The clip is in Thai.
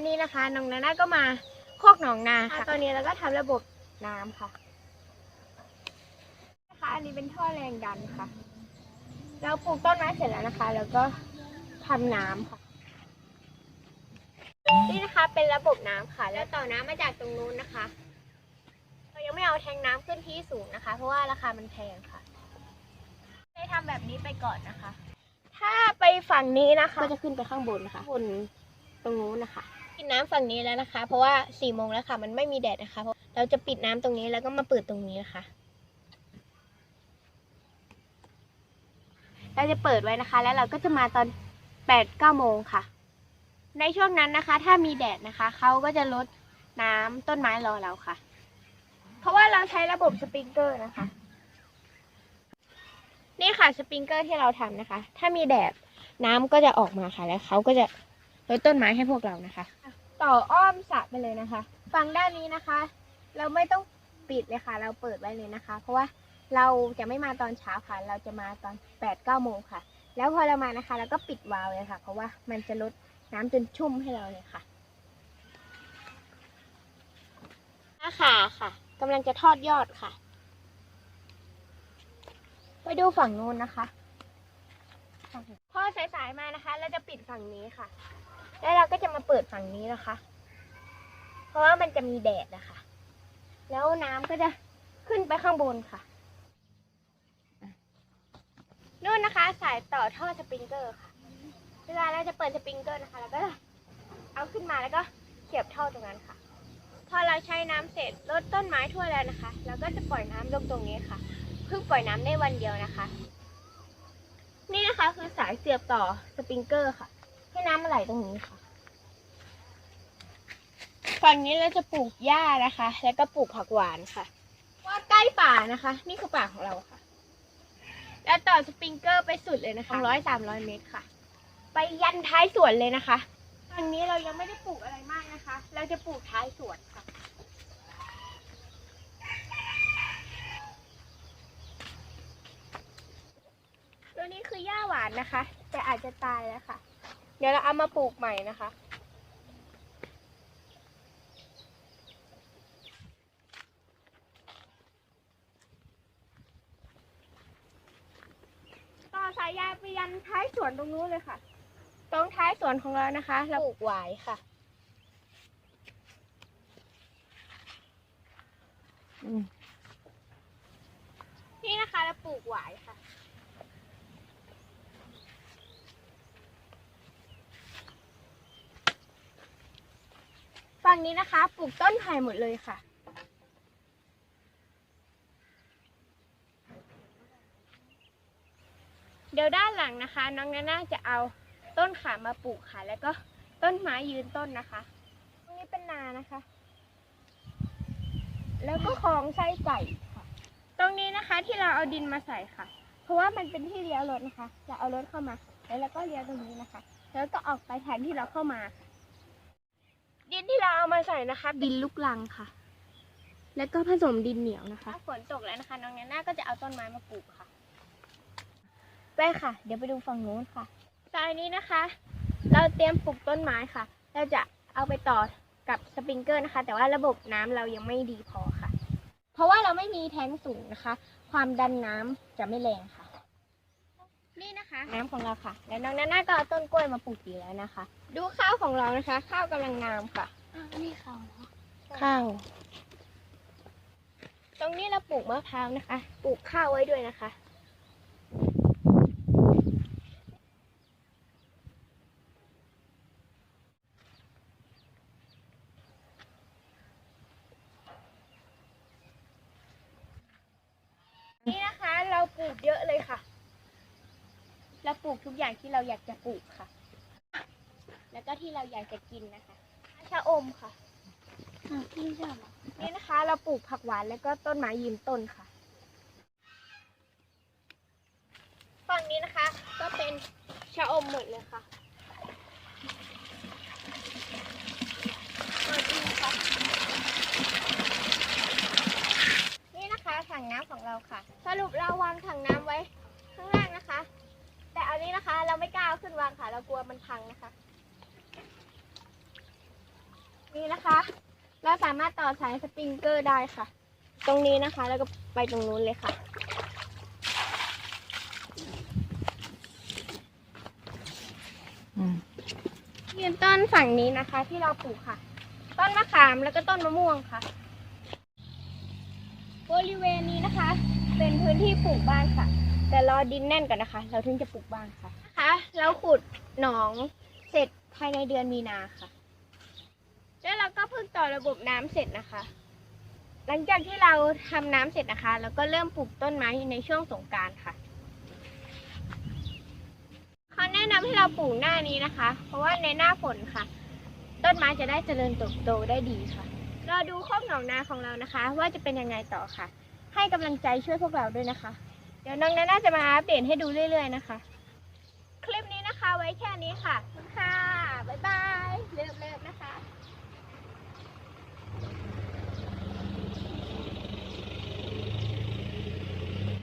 วันนี้นะคะน้องนาน่าก็มาโคกหนองนาค่ะ ตอนนี้เราก็ทำระบบน้ำค่ะนะคะอันนี้เป็นท่อแรงดันค่ะ เราปลูกต้นไม้เสร็จแล้วนะคะ แล้วก็ทำน้ำค่ะ นี่นะคะเป็นระบบน้ำค่ะ แล้วต่อน้ำมาจากตรงนู้นนะคะ เรายังไม่เอาแทงน้ำขึ้นที่สูงนะคะ เพราะว่าราคามันแพงค่ะได้ทำแบบนี้ไปก่อนนะคะ ถ้าไปฝั่งนี้นะคะ ก็จะขึ้นไปข้างบนนะคะบนตรงนู้นนะคะ ปิดน้ำฝั่งนี้แล้วนะคะ เพราะว่าสี่โมงแล้วค่ะ มันไม่มีแดดนะคะเพราะเราจะปิดน้ำตรงนี้แล้วก็มาเปิดตรงนี้นะคะเราจะเปิดไว้นะคะ แล้วเราก็จะมาตอนแปดเก้าโมงค่ะ ในช่วงนั้นนะคะ ถ้ามีแดดนะคะเขาก็จะลดน้ำต้นไม้รอเราค่ะ เพราะว่าเราใช้ระบบสปริงเกอร์นะคะ นี่ค่ะสปริงเกอร์ที่เราทำนะคะ ถ้ามีแดดน้ำก็จะออกมาค่ะแล้วเขาก็จะ ลดต้นไม้ให้พวกเรานะคะ ต่ออ้อมสระไปเลยนะคะ ฝั่งด้านนี้นะคะ เราไม่ต้องปิดเลยค่ะ เราเปิดไว้เลยนะคะ เพราะว่าเราจะไม่มาตอนเช้าค่ะ เราจะมาตอนแปดเก้าโมงค่ะ แล้วพอเรามานะคะเราก็ปิดวาล์วเลยค่ะ เพราะว่ามันจะลดน้ำจนชุ่มให้เราเลยค่ะหน้าขาค่ะกำลังจะทอดยอดค่ะ ไปดูฝั่งนู้นนะคะ พอสายๆมานะคะ เราจะปิดฝั่งนี้ค่ะ แล้วเราก็จะมาเปิดฝั่งนี้นะคะ เพราะว่ามันจะมีแดดนะคะ แล้วน้ำก็จะขึ้นไปข้างบนค่ะนู่นนะคะ สายต่อท่อสปริงเกอร์ค่ะ เวลาเราจะเปิดสปริงเกอร์นะคะแล้วก็เอาขึ้นมาแล้วก็เสียบท่อตรงนั้นค่ะ พอเราใช้น้ำเสร็จลดต้นไม้ทั่วแล้วนะคะเราก็จะปล่อยน้ำลงตรงนี้ค่ะเพิ่งปล่อยน้ำได้วันเดียวนะคะ นี่นะคะคือสายเสียบต่อสปริงเกอร์ค่ะ ให้น้ำมันไหลตรงนี้ค่ะ ฝั่งนี้เราจะปลูกหญ้านะคะ แล้วก็ปลูกผักหวานค่ะว่าใกล้ป่านะคะ นี่คือป่าของเราค่ะ แล้วต่อสปริงเกอร์ไปสุดเลยนะคะร้อยสามร้อยเมตรค่ะ ไปยันท้ายสวนเลยนะคะฝั่งนี้เรายังไม่ได้ปลูกอะไรมากนะคะ เราจะปลูกท้ายสวนค่ะตัวนี้คือหญ้าหวานนะคะ แต่อาจจะตายแล้วค่ะ เดี๋ยวเราเอามาปลูกใหม่นะคะ ต่อสายยางไปยันท้ายสวนตรงนู้นเลยค่ะ ตรงท้ายสวนของเรานะคะ เราปลูกหวายค่ะ นี่นะคะเราปลูกหวายค่ะ ฝั่งนี้นะคะปลูกต้นไผ่หมดเลยค่ะ เดี๋ยวด้านหลังนะคะ น้องนาน่าจะเอาต้นขามาปลูกค่ะ แล้วก็ต้นไม้ยืนต้นนะคะ ตรงนี้เป็นนานะคะ แล้วก็คลองไส้ไก่ค่ะ ตรงนี้นะคะที่เราเอาดินมาใส่ค่ะ เพราะว่ามันเป็นที่เลี้ยวรถนะคะ จะเอารถเข้ามา แล้วเราก็เลี้ยวตรงนี้นะคะ แล้วก็ออกไปแทนที่เราเข้ามา ดินที่เราเอามาใส่นะคะดินลูกลังค่ะ แล้วก็ผสมดินเหนียวนะคะฝนตกแล้วนะคะ น้องแนน่าก็จะเอาต้นไม้มาปลูกค่ะไปค่ะ เดี๋ยวไปดูฝั่งนู้นค่ะทรายนี้นะคะ เราเตรียมปลูกต้นไม้ค่ะ เราจะเอาไปต่อกับสปริงเกอร์นะคะ แต่ว่าระบบน้ำเรายังไม่ดีพอค่ะ เพราะว่าเราไม่มีแท้งสูงนะคะ ความดันน้ำจะไม่แรงค่ะ นี่นะคะ น้ำของเราค่ะ แล้วน้องนาน่าก็เอาต้นกล้วยมาปลูกดีแล้วนะคะ ดูข้าวของเรานะคะ ข้าวกำลังงามค่ะนี่เขาเหรอข้าวตรงนี้เราปลูกมะพร้าวนะคะ ปลูกข้าวไว้ด้วยนะคะ นี่นะคะเราปลูกเยอะเลยค่ะ เราปลูกทุกอย่างที่เราอยากจะปลูกค่ะ แล้วก็ที่เราอยากจะกินนะคะชะอมค่ะอะพี่ชอบเหรอนี่นะคะ เราปลูกผักหวานแล้วก็ต้นไม้ยืนต้นค่ะฝั่งนี้นะคะ ก็เป็นชะอมหมดเลยค่ะมาดูค่ะนี่นะคะถังน้ำของเราค่ะ สรุปเราวางถังน้ำไว้ข้างล่างนะคะ แต่อันนี้นะคะ เราไม่กล้าเอาขึ้นวางค่ะเรากลัวมันพังนะคะ นี่นะคะ เราสามารถต่อสายสปริงเกอร์ได้ค่ะ ตรงนี้นะคะ แล้วก็ไปตรงนู้นเลยค่ะอืมยืนต้นฝั่งนี้นะคะ ที่เราปลูกค่ะ ต้นมะขามแล้วก็ต้นมะม่วงค่ะ บริเวณนี้นะคะ เป็นพื้นที่ปลูกบ้านค่ะ แต่รอดินแน่นก่อนนะคะ เราถึงจะปลูกบ้านค่ะ นะคะเราขุดหนองเสร็จภายในเดือนมีนาค่ะ แล้วเราก็เพิ่งต่อระบบน้ำเสร็จนะคะ หลังจากที่เราทำน้ำเสร็จนะคะเราก็เริ่มปลูกต้นไม้ในช่วงสงการค่ะเขาแนะนำให้เราปลูกหน้านี้นะคะ เพราะว่าในหน้าฝนค่ะ ต้นไม้จะได้เจริญเติบโตได้ดีค่ะเราดูโคอกหนองนาของเรานะคะ ว่าจะเป็นยังไงต่อค่ะ ให้กำลังใจช่วยพวกเราด้วยนะคะ เดี๋ยวน้องนาน่าจะมาอัปเดตให้ดูเรื่อย ๆ นะคะ คลิปนี้นะคะ ไว้แค่นี้ค่ะคุณค่ะ บ๊ายบายเลิกๆนะคะ